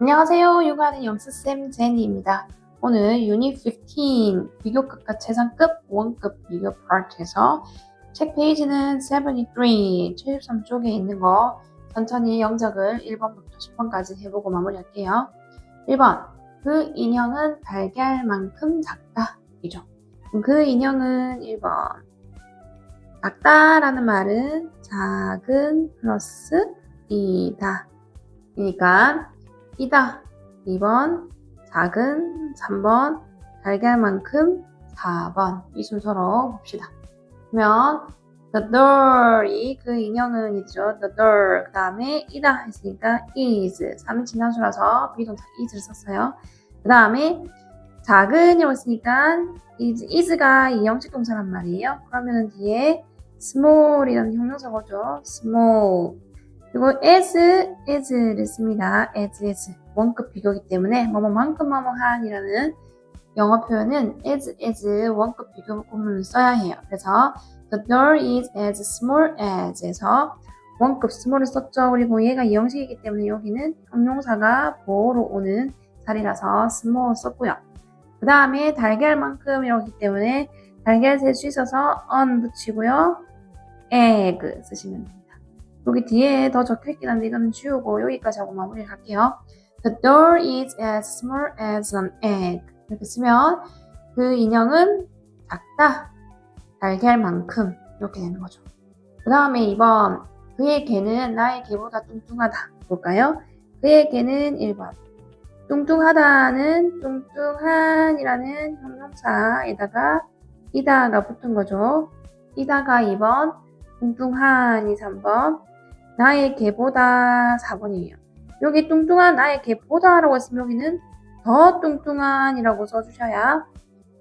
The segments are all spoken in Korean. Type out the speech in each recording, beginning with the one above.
안녕하세요. 육아하는 영수쌤 제니입니다. 오늘 유닛 15 비교급과 최상급 원급 비교 파트에서 책 페이지는 73, 73쪽에 있는 거 천천히 영작을 1번부터 10번까지 해보고 마무리할게요. 1번 그 인형은 달걀만큼 작다 이죠. 그 인형은 1번 작다라는 말은 작은 플러스 이다 이니까 이다 2번 작은 3번 달걀만큼 4번 이 순서로 봅시다. 그러면 the doll이 그 인형은 이죠. the doll 그 다음에 이다 했으니까 is 3인칭 단수라서 비동사 is를 썼어요. 그 다음에 작은이라고 했으니까 is, is가 이형식 동사란 말이에요. 그러면 뒤에 small이라는 형용사가 오죠. small 그리고 as, as를 씁니다. as, as. 원급 비교이기 때문에 뭐뭐만큼 뭐뭐한이라는 영어 표현은 as, as 원급 비교 구문을 써야 해요. 그래서 the door is as small as에서 원급 small을 썼죠. 그리고 얘가 이 형식이기 때문에 여기는 형용사가 보호로 오는 자리라서 small 썼고요. 그 다음에 달걀만큼이라기 때문에 달걀 셀수 있어서 on 붙이고요. egg 쓰시면 됩니다. 여기 뒤에 더 적혀 있긴 한데 이거는 지우고 여기까지 하고 마무리를 할게요. The door is as small as an egg. 이렇게 쓰면 그 인형은 작다. 달걀만큼 이렇게 되는 거죠. 그 다음에 2번 그의 개는 나의 개보다 뚱뚱하다. 볼까요? 그의 개는 1번 뚱뚱하다는 뚱뚱한이라는 형용사에다가 이다가 붙은 거죠. 이다가 2번 뚱뚱한이 3번 나의 개보다 4번이에요. 여기 뚱뚱한 나의 개보다 라고 했으면 여기는 더 뚱뚱한이라고 써주셔야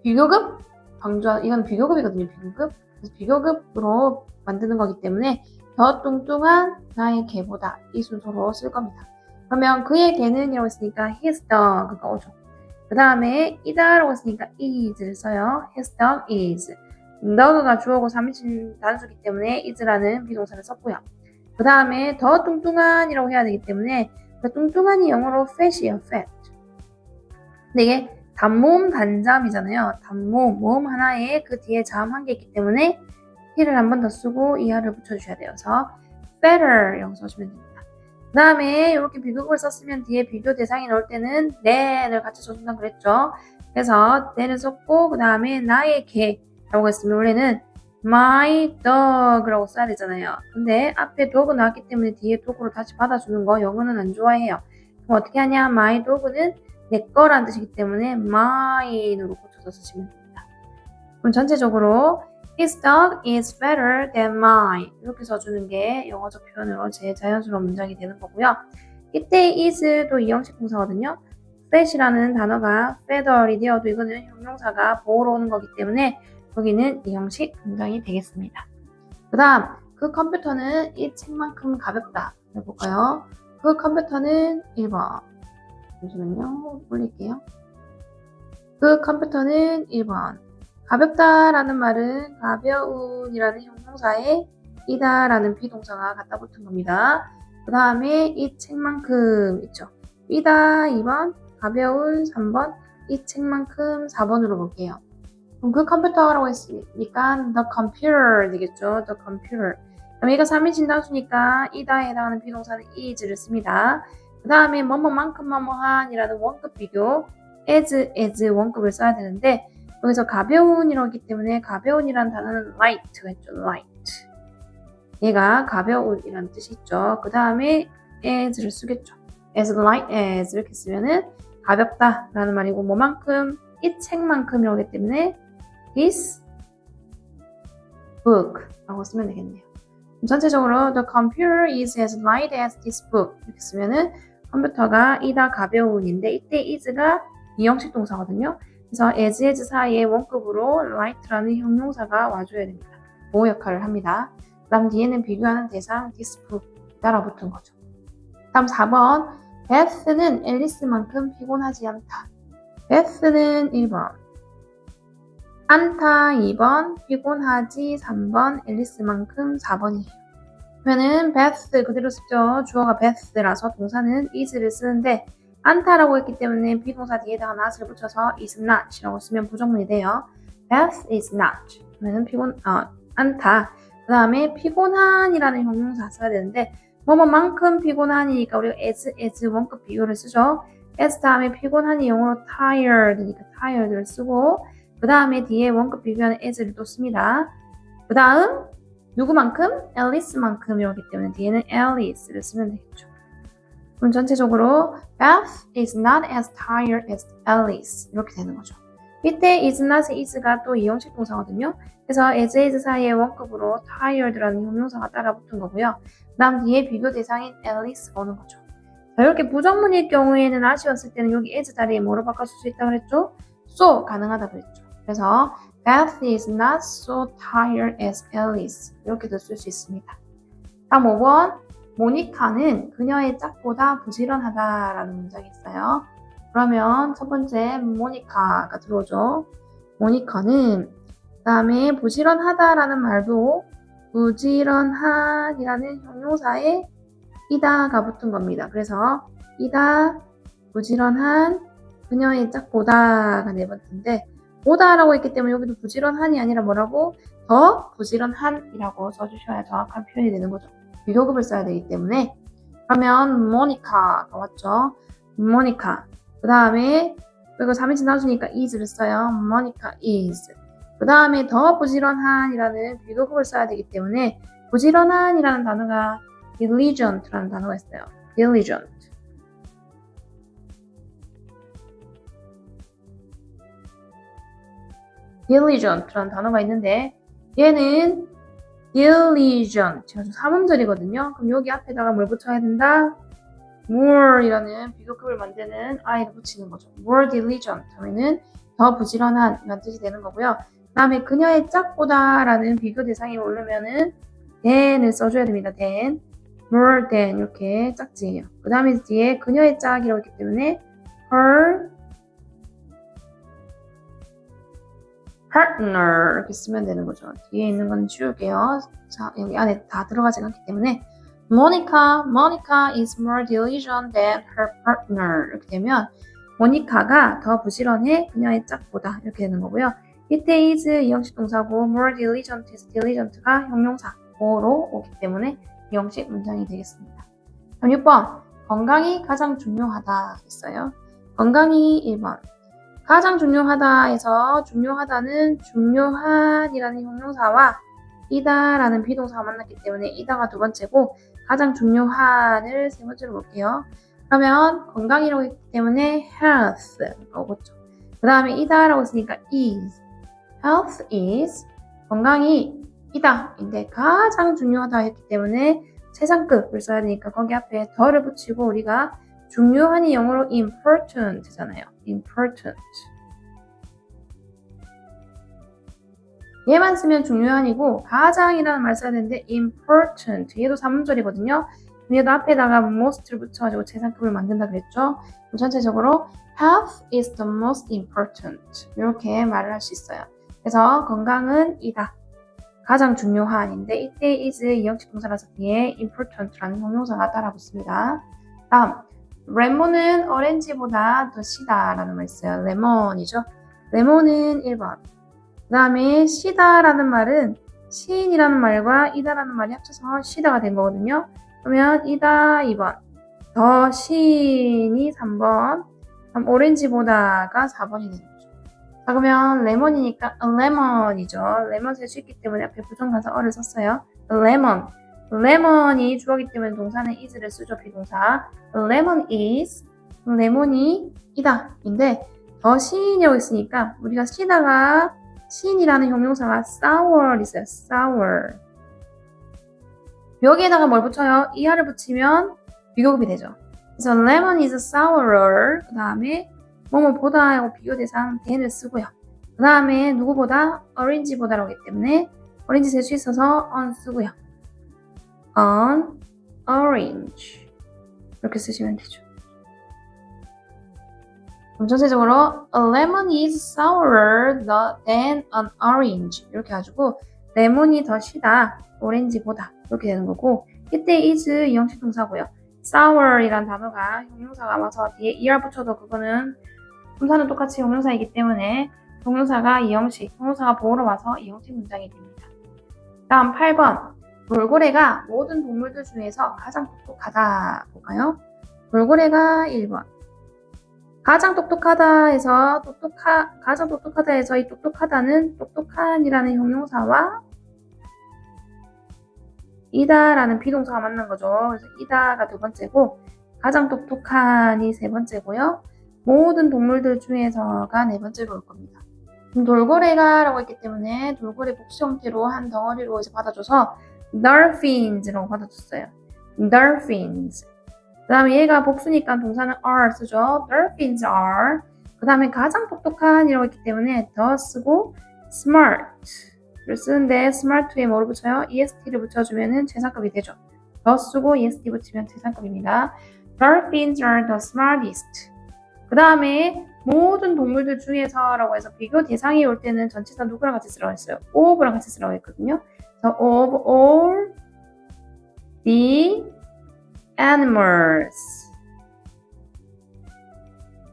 비교급 강조 이건 비교급이거든요. 비교급 그래서 비교급으로 만드는 거기 때문에 더 뚱뚱한 나의 개보다 이 순서로 쓸 겁니다. 그러면 그의 개는 이라고 했으니까 his dog가 오죠. 그 다음에 이다 라고 했으니까 is를 써요. his dog is. dog가 주어고 3인칭 단수기 때문에 is라는 비동사를 썼고요. 그 다음에 더 뚱뚱한이라고 해야 되기 때문에 그 뚱뚱한이 영어로 fat이에요, fat. 근데 이게 단모음 단잠이잖아요. 단모음, 모음 하나에 그 뒤에 자음 한개 있기 때문에 t를 한 번 더 쓰고 이하를 붙여주셔야 돼요. fatter 이라고 써주면 됩니다. 그 다음에 이렇게 비교급을 썼으면 뒤에 비교 대상이 나올 때는 then을 같이 써준다 그랬죠. 그래서 then을 썼고 그 다음에 나의 개라고 했으면 원래는 my dog라고 써야 되잖아요. 근데 앞에 dog 나왔기 때문에 뒤에 dog로 다시 받아주는 거 영어는 안 좋아해요. 그럼 어떻게 하냐? my dog는 내 거란 뜻이기 때문에 mine으로 고쳐서 쓰시면 됩니다. 그럼 전체적으로 His dog is better than mine. 이렇게 써주는 게 영어적 표현으로 제일 자연스러운 문장이 되는 거고요. 이때 is도 이형식 동사거든요. fat이라는 단어가 feather이 되어도 이거는 형용사가 보호로 오는 거기 때문에 여기는 이 형식 문장이 되겠습니다. 그 다음, 그 컴퓨터는 이 책만큼 가볍다. 해볼까요? 그 컴퓨터는 1번. 잠시만요. 올릴게요. 그 컴퓨터는 1번. 가볍다라는 말은 가벼운이라는 형용사에 이다라는 비동사가 갖다 붙은 겁니다. 그 다음에 이 책만큼 있죠. 이다 2번, 가벼운 3번, 이 책만큼 4번으로 볼게요. 그 컴퓨터라고 했으니까 the computer 되겠죠. the computer. 그럼 얘가 3인칭 단수니까 이다에 해당하는 비동사는 is를 씁니다. 그 다음에 뭐뭐만큼 뭐뭐한이라는 원급 비교 as, as 원급을 써야 되는데 여기서 가벼운이라기 때문에 가벼운이라는 단어는 light가 있죠. light. 얘가 가벼운이라는 뜻이 있죠. 그 다음에 as를 쓰겠죠. as light as 이렇게 쓰면은 가볍다라는 말이고 뭐만큼 이 책만큼이라기 때문에 this book라고 쓰면 되겠네요. 전체적으로 the computer is as light as this book 이렇게 쓰면은 컴퓨터가 이다 가벼운인데 이때 is가 이형식 동사거든요. 그래서 as, as 사이에 원급으로 light라는 형용사가 와줘야 됩니다. 보호 역할을 합니다. 그 다음 뒤에는 비교하는 대상 this book 따라붙은 거죠. 다음 4번 베스는 앨리스만큼 피곤하지 않다. 베스는 1번 않다 2번 피곤하지 3번 앨리스만큼 4번이에요. 그러면은 베스 그대로 쓰죠. 주어가 베스라서 동사는 is를 쓰는데 않다라고 했기 때문에 비동사 뒤에다가 not을 붙여서 is not이라고 쓰면 부정문이 돼요. Beth is not. 그러면 피곤, 어, 않다. 그 다음에 피곤한이라는 형용사 써야 되는데 뭐뭐만큼 피곤하니까 우리가 as, as 원급 비유를 쓰죠. as 다음에 피곤한이 영어로 tired니까 tired를 쓰고 그 다음에 뒤에 원급 비교하는 as를 또 씁니다. 그 다음 누구만큼? 앨리스만큼이었기 때문에 뒤에는 앨리스를 쓰면 되겠죠. 그럼 전체적으로 Beth is not as tired as Alice 이렇게 되는 거죠. 밑에 is not, is가 또 이형식 동사거든요. 그래서 as, is 사이에 원급으로 tired라는 형용사가 따라 붙은 거고요. 그 다음 뒤에 비교 대상인 Alice가 오는 거죠. 자, 이렇게 부정문일 경우에는 아쉬웠을 때는 여기 as 자리에 뭐로 바꿔 쓸수 있다고 그랬죠? so 가능하다고 그랬죠. 그래서 Beth is not so tired as Alice 이렇게도 쓸 수 있습니다. 다음 5번 모니카는 그녀의 짝보다 부지런하다라는 문장이 있어요. 그러면 첫 번째 모니카가 들어오죠. 모니카는 그 다음에 부지런하다라는 말도 부지런한이라는 형용사에 이다가 붙은 겁니다. 그래서 이다 부지런한 그녀의 짝보다가 네 번째인데 보다라고 했기 때문에 여기도 부지런한이 아니라 뭐라고 더 부지런한이라고 써주셔야 정확한 표현이 되는 거죠. 비교급을 써야 되기 때문에 그러면 모니카가 왔죠. 모니카 그 다음에 그리고 3인칭 나중이니까 is를 써요. 모니카 is 그 다음에 더 부지런한이라는 비교급을 써야 되기 때문에 부지런한이라는 단어가 diligent라는 단어가 있어요. diligent diligent라는 단어가 있는데 얘는 diligent 제가 좀 삼음절이거든요. 그럼 여기 앞에다가 뭘 붙여야 된다? more이라는 비교급을 만드는 i를 붙이는 거죠. more diligent 하면은 더 부지런한 이런 뜻이 되는 거고요. 그 다음에 그녀의 짝보다라는 비교 대상이 오르면은 than을 써줘야 됩니다. than more than 이렇게 짝지예요. 그 다음에 뒤에 그녀의 짝이라고 했기 때문에 her partner 이렇게 쓰면 되는 거죠. 뒤에 있는 건 지울게요. 자, 여기 안에 다 들어가지 않기 때문에 Monica, Monica is more diligent than her partner 이렇게 되면 모니카가 더 부지런해 그녀의 짝보다 이렇게 되는 거고요. 이때 is 이형식 동사고 more diligent is diligent가 형용사로 오기 때문에 이형식 문장이 되겠습니다. 그럼 6번 건강이 가장 중요하다 했어요. 건강이 1번 가장 중요하다에서 중요하다는 중요한이라는 형용사와 이다라는 비동사가 만났기 때문에 이다가 두 번째고 가장 중요한을 세 번째로 볼게요. 그러면 건강이라고 했기 때문에 health가 오겠죠. 그 다음에 이다라고 했으니까 is. health is 건강이 이다인데 가장 중요하다 했기 때문에 최상급을 써야 되니까 거기 앞에 더를 붙이고 우리가 중요한이 영어로 important잖아요. important. 얘만 쓰면 중요한이고 가장이라는 말 써야 되는데 important 얘도 3음절이거든요. 얘도 앞에다가 most를 붙여가지고 재산급을 만든다 그랬죠. 전체적으로 health is the most important 이렇게 말을 할 수 있어요. 그래서 건강은 이다. 가장 중요한인데 이때 is 이형식 동사라서 뒤에 important라는 형용사가 따라 붙습니다. 다음 레몬은 오렌지보다 더 시다라는 말 있어요. 레몬이죠. 레몬은 1번. 그 다음에 시다라는 말은 시인이라는 말과 이다라는 말이 합쳐서 시다가 된 거거든요. 그러면 이다 2번. 더 시인이 3번. 그럼 오렌지보다가 4번이 되는 거죠. 자, 그러면 레몬이니까 레몬이죠. 레몬 쓸 수 있기 때문에 앞에 부정관사 어를 썼어요. 레몬. 레몬이 주어기 때문에 동사는 is를 쓰죠, 비동사. lemon is, 레몬이 이다. 인데, 더 시인이라고 있으니까, 우리가 시다가, 시인이라는 형용사가 sour 있어요, sour. 여기에다가 뭘 붙여요? 이하를 붙이면 비교급이 되죠. 그래서 lemon is sourer. 그 다음에, 뭐뭐보다 하고 비교 대상 than을 쓰고요. 그 다음에 누구보다 orange보다라고 하기 때문에, 오렌지 셀수 있어서 on 쓰고요. On orange 이렇게 쓰시면 되죠. 그럼 전체적으로 a lemon is sourer than an orange 이렇게 가지고 레몬이 더 시다 오렌지보다 이렇게 되는 거고 이때 is 이형식 동사고요. sour이란 단어가 형용사가 와서 뒤에 er 붙여도 그거는 분사는 똑같이 형용사이기 때문에 형용사가 이형식, 형용사가 보호로 와서 이형식 문장이 됩니다. 다음 8번. 돌고래가 모든 동물들 중에서 가장 똑똑하다 볼까요? 돌고래가 1번. 가장 똑똑하다에서 똑똑하 가장 똑똑하다에서 이 똑똑하다는 똑똑한이라는 형용사와 이다라는 비동사가 만난 거죠. 그래서 이다가 두 번째고 가장 똑똑한이 세 번째고요. 모든 동물들 중에서가 네 번째로 올 겁니다. 돌고래가라고 했기 때문에 돌고래 복수 형태로 한 덩어리로 이제 받아줘서 dolphins라고 받아줬어요. dolphins. 그 다음에 얘가 복수니까 동사는 are 쓰죠. dolphins are. 그 다음에 가장 똑똑한 이라고 했기 때문에 the 쓰고 smart를 쓰는데 smart에 뭐를 붙여요? est를 붙여주면은 최상급이 되죠. the 쓰고 est 붙이면 최상급입니다. dolphins are the smartest. 그 다음에 모든 동물들 중에서라고 해서 비교 대상이 올 때는 전치사 누구랑 같이 쓰라고 했어요? of랑 같이 쓰라고 했거든요. 그래서 of all the animals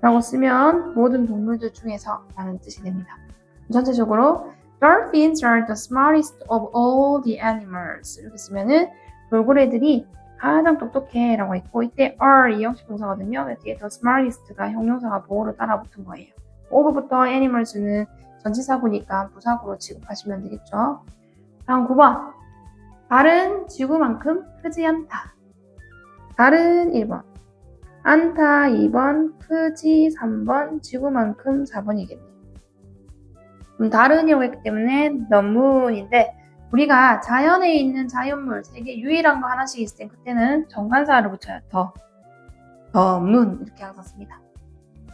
라고 쓰면 모든 동물들 중에서 라는 뜻이 됩니다. 전체적으로 Dolphins are the smartest of all the animals 이렇게 쓰면은 돌고래들이 가장 똑똑해 라고 했고 이때 are 이 형식 동사거든요. 뒤에 the smartest가 형용사가 보호로 따라 붙은 거예요. of부터 animals는 전치사구니까 부사구로 취급하시면 되겠죠. 다음 9번 달은 지구만큼 크지 않다. 달은 1번, 않다 2번, 크지 3번, 지구만큼 4번이겠네요. 그럼 달은이라고 했기 때문에 moon인데 우리가 자연에 있는 자연물 세계 유일한 거 하나씩 있을 땐 그때는 정관사를 붙여요. 더, moon 이렇게 항상 씁니다.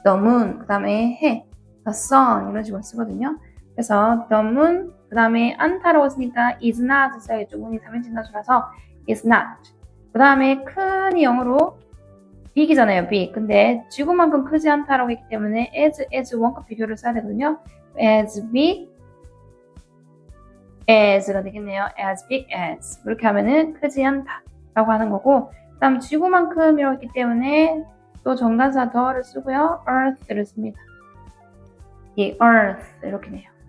moon 그 다음에 해, the sun 이런 식으로 쓰거든요. 그래서 moon 그 다음에 않다라고 했으니까 is not 써야겠죠. 문이 3인칭 단수라서 is not 그 다음에 큰이 영어로 big이잖아요, big. 근데 지구만큼 크지 않다라고 했기 때문에 as, as 원급 비교를 써야 되거든요. as big as가 되겠네요. as big as. 이렇게 하면은 크지 않다 라고 하는 거고 그 다음 지구만큼이라고 했기 때문에 또 정관사 더를 쓰고요. earth를 씁니다. 이 earth 이렇게 돼요.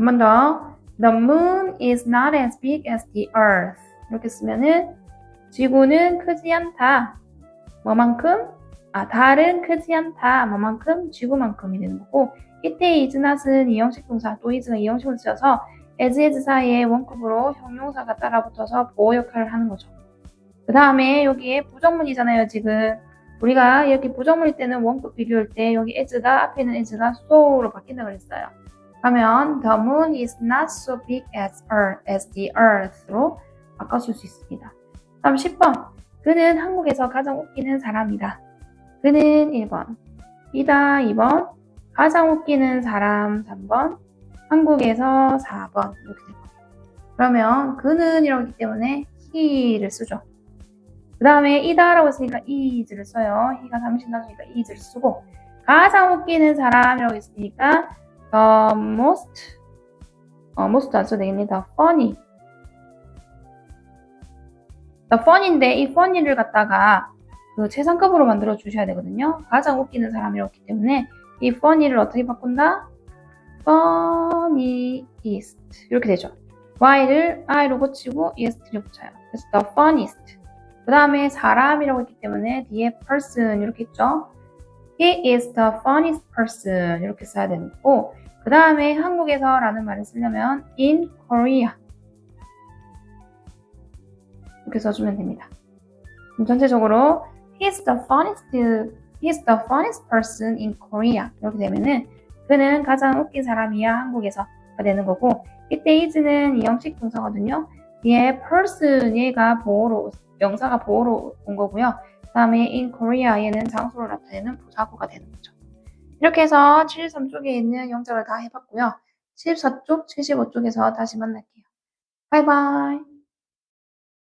한 번 더. The moon is not as big as the earth. 이렇게 쓰면은 지구는 크지 않다. 뭐만큼? 아, 달은 크지 않다. 뭐만큼? 지구만큼이 되는 거고 이때 is not은 이형식 동사, 또 is가 이형식을 쓰여서 as is 사이에 원급으로 형용사가 따라붙어서 보호 역할을 하는 거죠. 그 다음에 여기에 부정문이잖아요, 지금. 우리가 이렇게 부정문일 때는 원급 비교할 때 여기 as가 앞에 있는 as가 so로 바뀐다 그랬어요. 그러면 the moon is not so big as earth, as the earth로 바꿔줄 수 있습니다. 다음 10번. 그는 한국에서 가장 웃기는 사람이다. 그는 1번. 이다 2번. 가장 웃기는 사람 3번. 한국에서 4번. 이렇게 될 거예요. 그러면 그는 했기 때문에 he를 쓰죠. 그 다음에 이다라고 했으니까 is를 써요. he가 삼신단수니까 is를 쓰고 가장 웃기는 사람이라고 했으니까 the most 어, most 안 써도 the funny the fun인데 이 funny를 갖다가 그 최상급으로 만들어 주셔야 되거든요. 가장 웃기는 사람이었기 때문에 이 funny를 어떻게 바꾼다? funniest 이렇게 되죠. y를 i로 고치고 est를 붙여요. 그래서 the funniest. 그 다음에 사람이라고 했기 때문에 뒤에 person 이렇게 있죠. He is the funniest person 이렇게 써야 되는 거고 그 다음에 한국에서 라는 말을 쓰려면 in Korea 이렇게 써주면 됩니다. 전체적으로 He's the funniest, he's the funniest person in Korea 이렇게 되면은 그는 가장 웃긴 사람이야 한국에서가 되는 거고 이때 is는 이형식 동사거든요. 얘 person 얘가 보호로 명사가 보호로 온 거고요. 그 다음에 in Korea 얘는 장소를 나타내는 부사구가 되는 거죠. 이렇게 해서 73쪽에 있는 영작을 다 해봤고요. 74쪽, 75쪽에서 다시 만날게요. 바이바이.